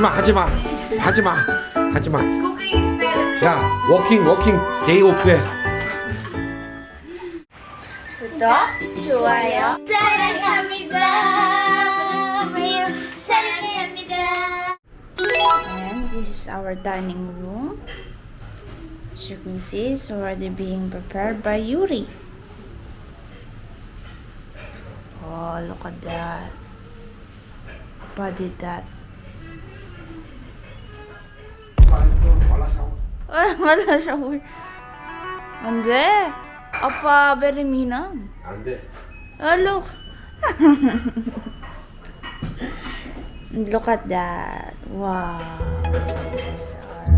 하지마 하지마 하지마 하지마 Cooking experiment. 야 워킹 워킹 데이 오프해 구독, 좋아요. 사랑합니다. 좋아요. 사랑합니다. And this is our dining room. As you can see, it's already being prepared by Yuri. Oh, look at that. What did that? 아, 맞아, 샤워. 안 돼. 아빠 very minam. 안돼 Oh, look. look at that. Wow. This is our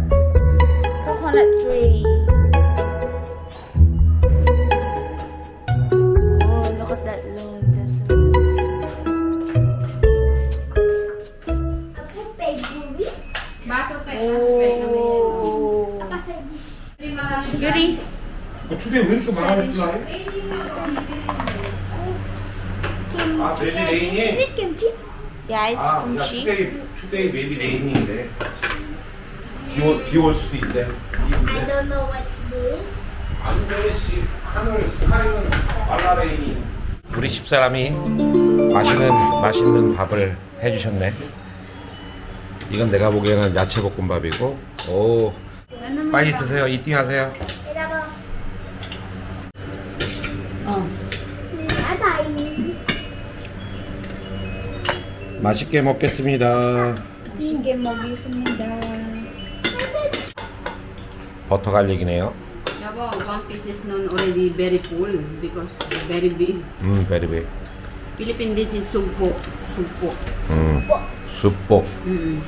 coconut tree. Oh, look at that lotus. Ako, baby. Baso tayo. Oh. Kasi Yuri. 투데 왜 이렇게 많아 플라이? 아 베이비 레인이? Yeah, it's 아야 kimchi. 투데이 투데이 베이비 레인인데 비올 비올 수도 있대 I don't know what's this. 안돼 씨 하늘 스카이는 말라 레인이 우리 집 사람이 맛있는 맛있는 밥을 해주셨네 이건 내가 보기에는 야채 볶음밥이고 오 빨리 드세요 이팅 하세요 Ito ako. Oh. Atay. 맛있게 먹겠습니다 맛있게 먹겠습니다. 버터 갈릭이네요 Yabo, one piece is known already very full because very big. 음 베리베 Philippine dish is sugpo. Sugpo. 음 숯볶 Mm.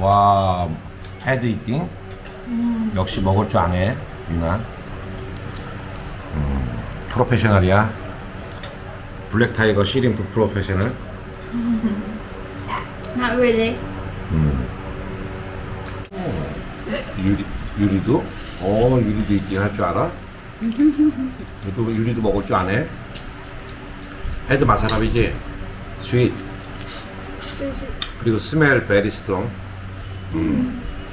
와 헤드 이팅 역시 먹을 줄 아네 누나 음, 프로페셔널이야 블랙 타이거 시림프 프로페셔널 Not really. 유리, 유리도 어 유리도 이팅 할줄 알아? 유리도, 유리도 먹을 줄 아네 헤드 마사라비지 스윗 그리고 스멜 베리 스트롱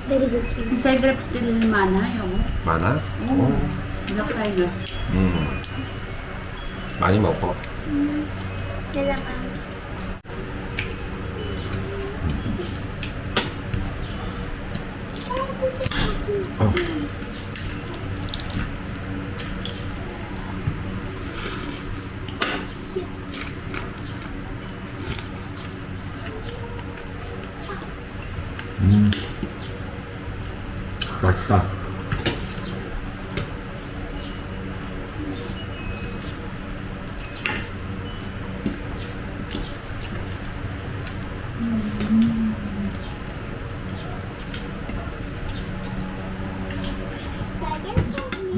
Very good sir. Inside rep still mana, yung 많아? 어, black tiger. 음. 많이 먹어 Kailangan. 어. 음. 맛있다.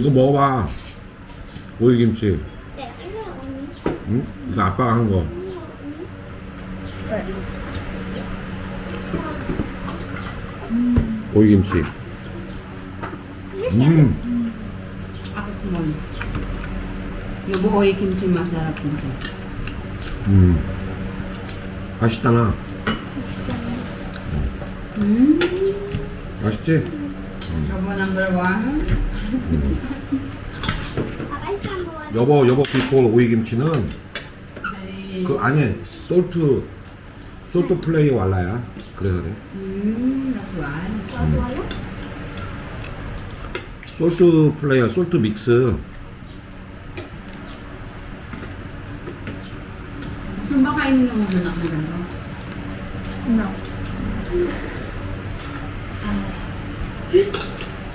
이거 먹어봐. 오이김치. Ano ako? 응? 이거 아빠가 한 거. 오이김치. 음. Ako. Yung buhoy kimchi masarap din siya. 음. 맛있잖아. Mm. 맛있지? Trouble number one. 여보, 여보 비콜 오이 김치는 Very... 그 안에 솔트 솔트 플레이 왈라야. 그래서 그래. Mm, that's why. Salt wala? 솔트 플레이어 솔트 믹스. Ba kainin mo muna na gano'n? No.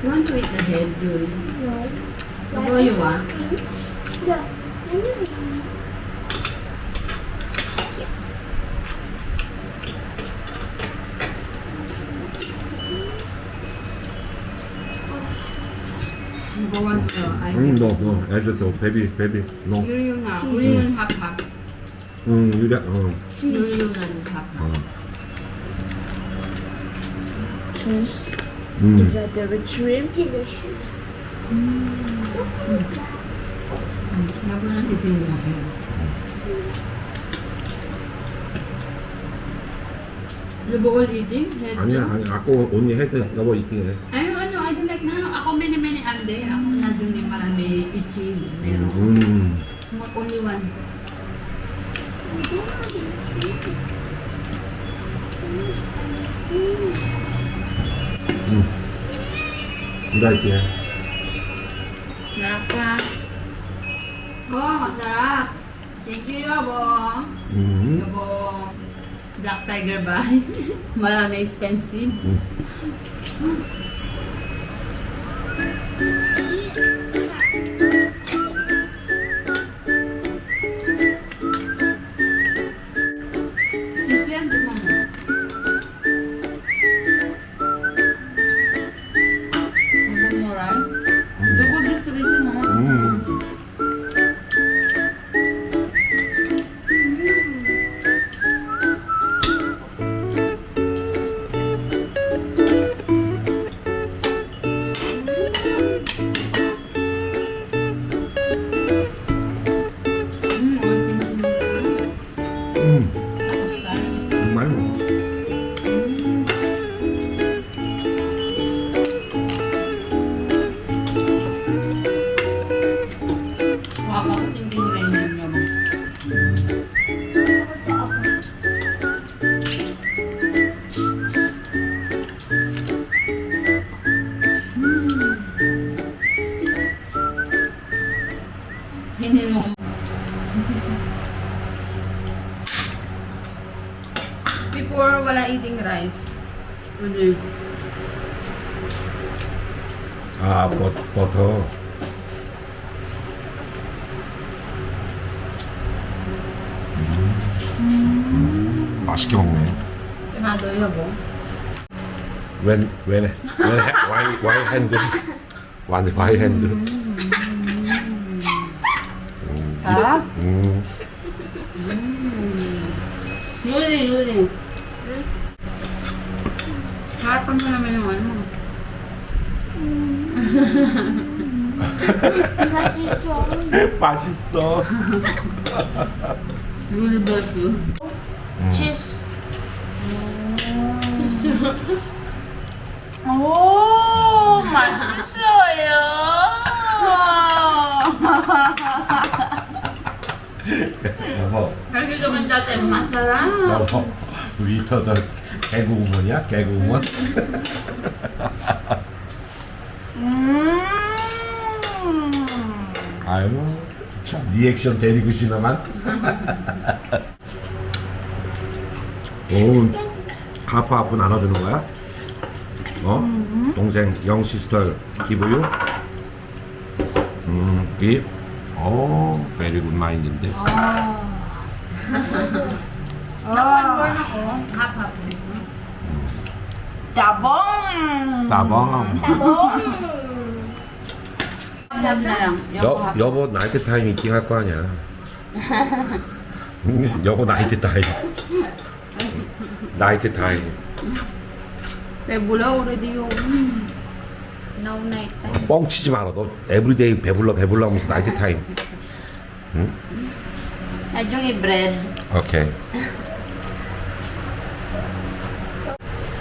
You want to eat the head, Julie? No. So, what you want? Yeah. Ano? Number one to I 응, 너, 너, 애들 또 베비, 베비, 너. Yun nga. Yun half-half. 응, 유리, 어. Yun yung half-half. Cheese. 음. Is that the rich rib? Delicious. Bago na ito yung laki. You bowl eating? Head 아니야, to? 아니, 아까 언니 헤드, 여보 이팅 해. Ay, ano, I don't like na. Ako many many ande. Ako na dun yung marami itchy. Meron. 음. Not only one. 이거 할게. Naka. Oh, masarap. Thank you, Yobo. 음. Yobo. Black Tiger ba? Marami expensive. Ito 아, 버, 버터. 음. 맛있게 먹네. Kinado yun po. 웬, 웬, 웬, 해- 와이, 와이 핸드. 완, 와이 핸드. Ha? 음. Yuli, yuli. Harapan mo naman yung ano. 맛있어. 맛있어. Baso. Cheese. 오, 맛있어요. 여보, Kasi naman dati masarap. 여보, 위터더 개구우먼이야? 개구우먼? 음. 아유, 참, 리액션 데리고 시나만? 오, 하프 하프 나눠주는 거야? 어? 동생 영 시스터 기부유? 음, 기? 오, 베리 굿 마인드인데. Nakwan ko na ko. Half-half this one. 따봉. 따봉. Lang. Yung 여. 여보 나이트 타임 있긴 할 거 아니야. 음, 여보 나이트 타임. 나이트 타임. Night time. 뻥치지 마라. 너 에브리데이 배불러 배불러 하면서 나이트 타임. Adjong i-bread. 오케이.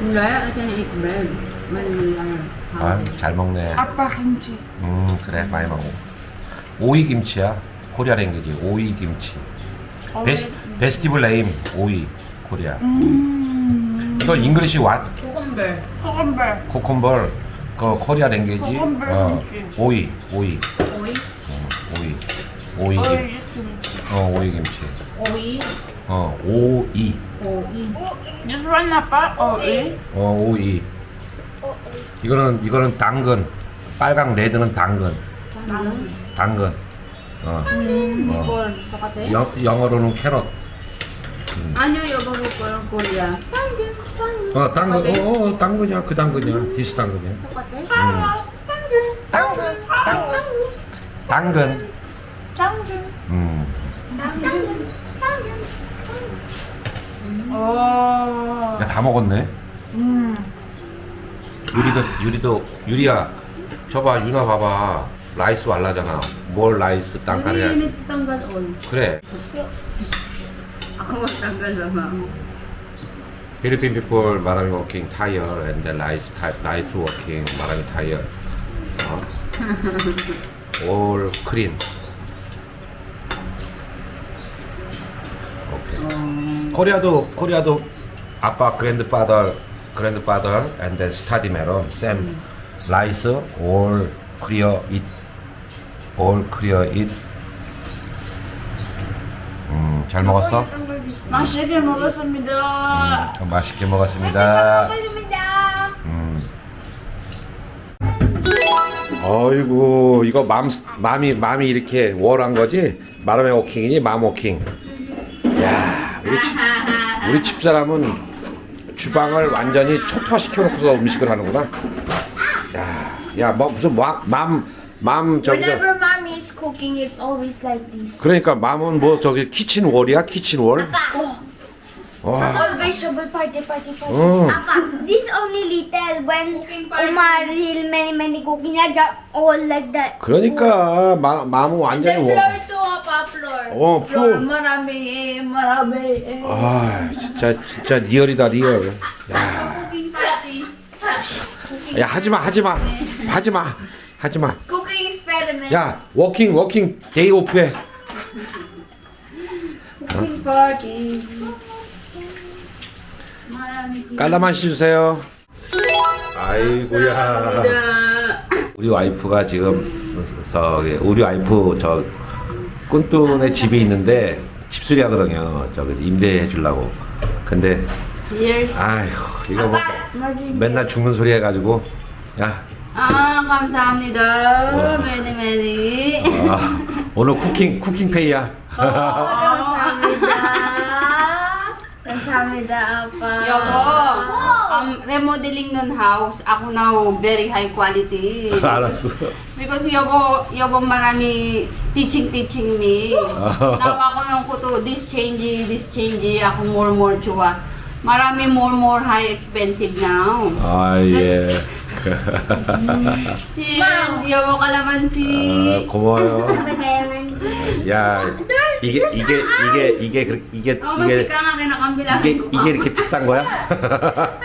Wala, I can eat bread. Mali lang. 아, 잘 먹네. 아빠 김치. 음, 그래. 많이 먹어. 오이 김치야. 코리아 랭귀지. 오이 김치. 베스, 베스티블 네임 오이 코리아. 이거 잉글리시 왓? Cucumber. 코건벌. 코콤벌. 그 코리아 랭귀지. 코콤벌 어, 김치. 오이, 오이. Oy. 어, 오이. 오이 김. 김치. 어, 오이 김치. Oy. 어, 오이. Oy. This one 아빠 어이. 어, 오이. 이거는 이거는 당근. 빨강 레드는 당근. 당근. 어. Corn. Pakate. 영, 영어로는 캐럿. Ano yung bago ko ng Korea? 어, 당근. 어, 어, 당근이야. 그 당근이야. 디스 당근이야. 똑같아? 당근. 당근. 당근. 당근. 음. 당근. Oh. 야, 다 먹었네. Mm. 유리도 유리도 유리야. 저봐 유나 봐봐. 라이스 왈라잖아. 뭘 라이스 해야지. init tanggal all. 그래. Magtanggal naman. 필리핀 people 마라미 워킹 타이어 and the 라이스 타, 라이스 워킹 마라미 타이어. 어? 올 크린. 오케이. 코리아도 코리아도 아빠 그랜드 파더 그랜드 파더 and then 스타디 메론 샘 라이스 올 크리어 잇올 크리어 잇. 음, 잘 먹었어? Masige 먹었습니다. 음, 맛있게 먹었습니다. 감사합니다. 음. 어이구 이거 맘 맘이 맘이 이렇게 월한 거지? 마름의 워킹이니 맘 워킹. 야 우리 집 우리 집 사람은 주방을 완전히 초토화시켜 놓고서 음식을 하는구나. 야 야 뭐 무슨 맘맘 저기 Whenever mommy is cooking, it's always like this. 그러니까 맘은 뭐 저기 키친 월이야 키친 월. 와. All vegetable party, party, party. 어. Papa, this only little. When. Uma real many many cooking, I got all like that. 그러니까 마, 맘은 완전히 월. Floor pa, floor. 어 플로. Marami, marami. 아 진짜 진짜 리얼이다 리얼. 야, Cooking party. 야 하지 마 하지 마 하지 마 하지마. Cooking experiment. 야 워킹 워킹 데이 오프해. 깔라만시 주세요. 아이고야. 우리 와이프가 지금 저기 우리 와이프 저 꾼돈의 집이 있는데 집수리 하거든요. 저기 임대해 주려고. 근데 Cheers. 아휴 이거 뭐 맨날 죽는 소리 해가지고 야 Ah, 감사합니다. Many, many. 아, 오늘 쿠킹 쿠킹 페이야. Samida pa. Yoko. Ang um, remodeling nun house, ako na very high quality. Arası. Because Yobo, Yobo marami teaching teaching me. Now ako yung kuto, this changey, this changey, ako more more chua. Marami more more high expensive now. Ah, Ay, yeah. Cheers! Yobo kalamansi! Ah, Kumayo. Kaya man. Ayan. 이게 이게 이게 이게 그- 이게 이게 ang 이게 이게 이렇게 비싼 거야?